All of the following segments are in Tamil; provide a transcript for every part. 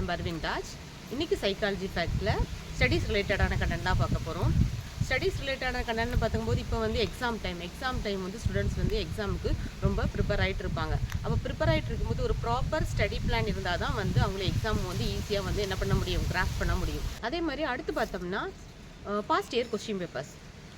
ஐம் பர்வின் ராஜ் இன்றைக்கி சைக்காலஜி ஃபேக்டில் ஸ்டடீஸ் ரிலேட்டடான கண்டென்ட் தான் பார்க்க போகிறோம் ஸ்டடீஸ் ரிலேட்டடான கண்டென்ட் பார்க்கும்போது இப்போ வந்து எக்ஸாம் டைம் எக்ஸாம் டைம் வந்து ஸ்டூடெண்ட்ஸ் வந்து எக்ஸாமுக்கு ரொம்ப ப்ரிப்பேர் ஆகிட்டு இருப்பாங்க. அப்போ ப்ரிப்பேர் ஆகிட்டு இருக்கும்போது ஒரு ப்ராப்பர் ஸ்டடி பிளான் இருந்தால் தான் வந்து அவங்கள எக்ஸாம் வந்து ஈஸியாக வந்து என்ன பண்ண முடியும்? கிராஃப்ட் பண்ண முடியும். அதே மாதிரி அடுத்து பார்த்தோம்னா பாஸ்ட் இயர் கொஸ்டின் பேப்பர்ஸ்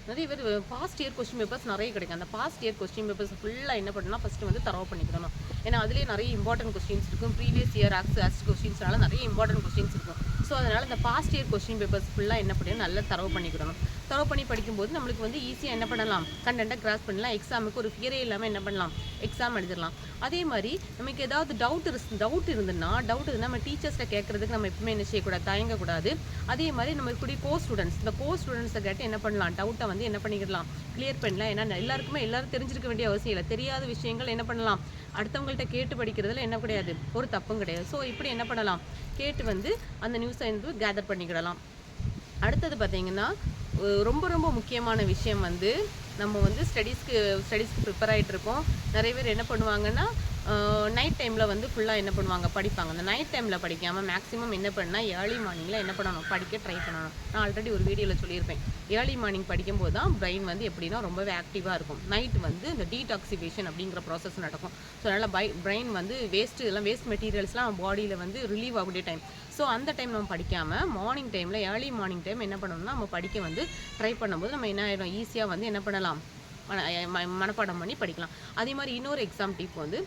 நிறைய பேர் பாஸ்ட் இயர் கொஸ்டின் பேப்பர்ஸ் நிறைய கிடைக்கும். அந்த பாஸ்ட் இயர் கொஸ்டின் பேப்பர்ஸ் ஃபுல்லாக என்ன பண்ணலாம் ஃபஸ்ட்டு வந்து தரவு பண்ணிக்கணும். ஏன்னா அதுலேயே நிறைய இம்பார்ட்டன்ட் கொஸ்டின்ஸ் இருக்கும். ப்ரீவியஸ் இயர் ஆக்ஸ் ஆஸ்ட் கொஸ்டின்ஸ்னால நிறைய இம்பார்ட்டன்ட் கொஸ்டின்ஸ் இருக்கும். ஸோ அதனால் இந்த பாஸ்ட் இயர் கொஸ்டின் பேப்பர்ஸ் ஃபுல்லாக என்ன பண்ணணும் நல்லா தரவு பண்ணிக்கிடணும் தரோ பண்ணி படிக்கும்போது நம்மளுக்கு வந்து ஈஸியாக என்ன பண்ணலாம்? கண்டென்ட்டை கிராஸ் பண்ணலாம். எக்ஸாமுக்கு ஒரு ஃபியரே இல்லாமல் என்ன பண்ணலாம்? எக்ஸாம் எழுதிடலாம். அதே மாதிரி நமக்கு ஏதாவது டவுட் டவுட் இருந்ததுன்னா டவுட் இருந்தால் நம்ம டீச்சர்ஸ்ட்டை கேட்கறதுக்கு நம்ம எப்பவுமே என்ன செய்யக்கூடாது? தயங்கக்கூடாது. அதே மாதிரி நம்ம கூடிய கோ ஸ்டூடெண்ட்ஸ் இந்த கோ ஸ்டூடெண்ட்ஸை கேட்டு என்ன பண்ணலாம்? டவுட்டை வந்து என்ன பண்ணிக்கலாம் கிளியர் பண்ணலாம். ஏன்னா எல்லாருக்குமே எல்லாரும் தெரிஞ்சிருக்க வேண்டிய அவசியம் இல்லை. தெரியாத விஷயங்கள் என்ன பண்ணலாம்? அடுத்தவங்கள்ட்ட கேட்டு படிக்கிறதுல என்ன கிடையாது? ஒரு தப்பும் கிடையாது. ஸோ இப்படி என்ன பண்ணலாம்? கேட்டு வந்து அந்த நியூஸை வந்து கேதர் பண்ணிக்கிடலாம். அடுத்தது பார்த்தீங்கன்னா ரொம்ப ரொம்ப முக்கியமான விஷயம் வந்து நம்ம வந்து ஸ்டடீஸ்க்கு ஸ்டடீஸ்க்கு ப்ரிப்பேர் ஆகிட்டு இருக்கோம். நிறைய பேர் என்ன பண்ணுவாங்கன்னா நைட் டைமில் வந்து ஃபுல்லாக என்ன பண்ணுவாங்க? படிப்பாங்க. அந்த நைட் டைமில் படிக்காமல் மேக்ஸிமம் என்ன பண்ணால் ஏர்லி மார்னிங்கில் என்ன பண்ணணும்? படிக்க ட்ரை பண்ணணும். நான் ஆல்ரெடி ஒரு வீடியோவில் சொல்லியிருப்பேன். ஏர்லி மார்னிங் படிக்கும்போது தான் பிரெயின் வந்து எப்படின்னா ரொம்பவே ஆக்டிவாக இருக்கும். நைட் வந்து இந்த டீடாக்சிஃபிகேஷன் அப்படிங்கிற ப்ராசஸ் நடக்கும். ஸோ அதனால் பை பிரெயின் வந்து வேஸ்ட்டு இதெல்லாம் வேஸ்ட் மெட்டீரியல்ஸ்லாம் பாடியில் வந்து ரிலீவ் ஆகக்கூடிய டைம் ஸோ அந்த டைம் நம்ம படிக்காமல் மார்னிங் டைமில் ஏர்லி மார்னிங் டைம் என்ன பண்ணணும்னா நம்ம படிக்க வந்து ட்ரை பண்ணும்போது நம்ம என்ன ஆயிடும் ஈஸியாக வந்து என்ன பண்ணலாம்? மனப்பாடம் பண்ணி படிக்கலாம். அதே மாதிரி இன்னொரு எக்ஸாம் டிப் வந்து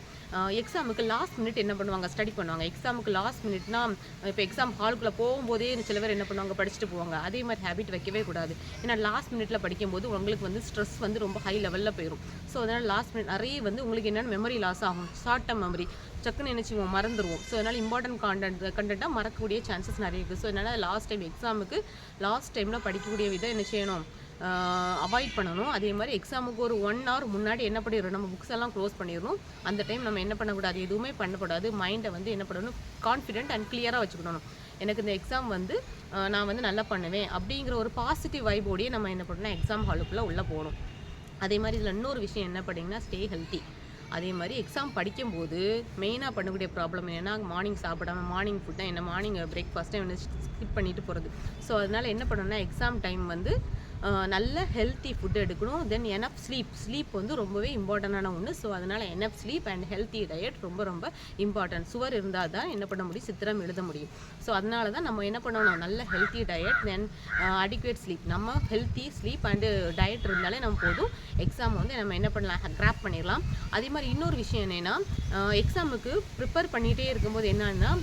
எக்ஸாமுக்கு லாஸ்ட் மினிட் என்ன பண்ணுவாங்க ஸ்டடி பண்ணுவாங்க. எக்ஸாமுக்கு லாஸ்ட் மினிட்னா இப்போ எக்ஸாம் ஹாலுக்குள்ளே போகும்போதே சில பேர் என்ன பண்ணுவாங்க படிச்சுட்டு போவாங்க. அதே மாதிரி ஹேபிட் வைக்கவே கூடாது. ஏன்னா லாஸ்ட் மினிட்ல படிக்கும்போது உங்களுக்கு வந்து ஸ்ட்ரெஸ் வந்து ரொம்ப ஹை லெவலில் போயிடும் ஸோ அதனால் லாஸ்ட் மினிட் நிறைய வந்து உங்களுக்கு என்னென்ன மெமரி லாஸ் ஆகும்? ஷார்ட் டேர்ம் மெமரி டக்குன்னு நினச்சிவோம் மறந்துடுவோம் ஸோ அதனால் இம்பார்ட்டன்ட் கான்டென்ட் கண்டென்ட்டாக மறக்கக்கூடிய சான்சஸ் நிறைய இருக்குது ஸோ அதனால் லாஸ்ட் டைம் எக்ஸாமுக்கு லாஸ்ட் டைமில் படிக்கக்கூடிய விதம் என்ன செய்யணும்? அவாய்ட் பண்ணணும். அதே மாதிரி எக்ஸாமுக்கு ஒரு ஒன் ஹவர் முன்னாடி என்ன பண்ணிடணும்? நம்ம புக்ஸ் எல்லாம் க்ளோஸ் பண்ணிடணும். அந்த டைம் நம்ம என்ன பண்ணக்கூடாது? எதுவுமே பண்ணக்கூடாது. மைண்டை வந்து என்ன பண்ணணும்? கான்ஃபிடென்ட் அண்ட் கிளியராக வச்சுக்கணும். எனக்கு இந்த எக்ஸாம் வந்து நான் வந்து நல்லா பண்ணுவேன் அப்படிங்கிற ஒரு பாசிட்டிவ் வைபோடையே நம்ம என்ன பண்ணணும்? எக்ஸாம் ஹாலுக்குள்ளே உள்ளே போகணும். அதே மாதிரி இதில் இன்னொரு விஷயம் என்ன பண்ணிங்கன்னா ஸ்டே ஹெல்த்தி அதே மாதிரி எக்ஸாம் படிக்கும்போது மெயினாக பண்ணக்கூடிய ப்ராப்ளம் என்னென்னா மார்னிங் சாப்பிடாம மார்னிங் ஃபுட்டை என்ன மார்னிங் பிரேக்ஃபாஸ்ட்டாக வந்து ஸ்கிப் பண்ணிட்டு போகிறது ஸோ அதனால் என்ன பண்ணணும்னா எக்ஸாம் டைம் வந்து நல்ல ஹெல்த்தி ஃபுட் எடுக்கணும். தென் எனப் ஸ்லீப் ஸ்லீப் வந்து ரொம்பவே இம்பார்ட்டண்டான ஒன்று ஸோ அதனால் எனப் ஸ்லீப் அண்ட் ஹெல்த்தி டயட் ரொம்ப ரொம்ப இம்பார்ட்டன்ட் சுவர் இருந்தால் தான் என்ன பண்ண முடியும்? சித்திரம் எழுத முடியும். ஸோ அதனால தான் நம்ம என்ன பண்ணணும்? நல்ல healthy diet then adequate sleep நம்ம ஹெல்த்தி ஸ்லீப் அண்டு டயட் இருந்தாலே நம்ம போதும். எக்ஸாம் வந்து நம்ம என்ன பண்ணலாம்? கிராப் பண்ணிடலாம். அதே மாதிரி இன்னொரு விஷயம் என்னென்னா எக்ஸாமுக்கு ப்ரிப்பேர் பண்ணிகிட்டே இருக்கும்போது என்னன்னா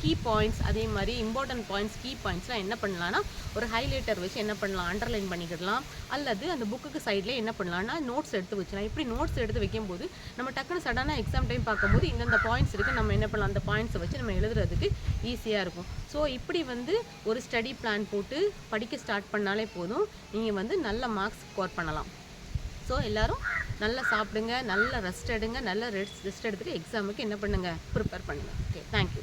கீ பாயிண்ட்ஸ் அதே மாதிரி இம்பார்ட்டன்ட் பாயிண்ட்ஸ் கீ பாயிண்ட்ஸ்லாம் என்ன பண்ணலாம்னா ஒரு ஹைலைட்டர் வச்சு என்ன பண்ணலாம்? அண்டர்லைன் பண்ணிக்கிடலாம். அல்லது அந்த புக்குக்கு சைடில் என்ன பண்ணலாம்னா நோட்ஸ் எடுத்து வச்சுலாம் இப்படி நோட்ஸ் எடுத்து வைக்கும்போது நம்ம டக்குன்னு சடனாக எக்ஸாம் டைம் பார்க்கும்போது இந்தந்த பாயிண்ட்ஸ் இருக்குது நம்ம என்ன பண்ணலாம்? அந்த பாயிண்ட்ஸை வச்சு நம்ம எழுதுறதுக்கு ஈஸியாக இருக்கும். ஸோ இப்படி வந்து ஒரு ஸ்டடி பிளான் போட்டு படிக்க ஸ்டார்ட் பண்ணாலே போதும். நீங்கள் வந்து நல்ல மார்க்ஸ் ஸ்கோர் பண்ணலாம். ஸோ எல்லோரும் நல்லா சாப்பிடுங்க நல்ல ரெஸ்ட் எடுங்க நல்ல ரெஸ்ட் ரெஸ்ட் எடுத்துகிட்டு எக்ஸாமுக்கு என்ன பண்ணுங்கள் ப்ரிப்பேர் பண்ணுங்கள் ஓகே தேங்க்யூ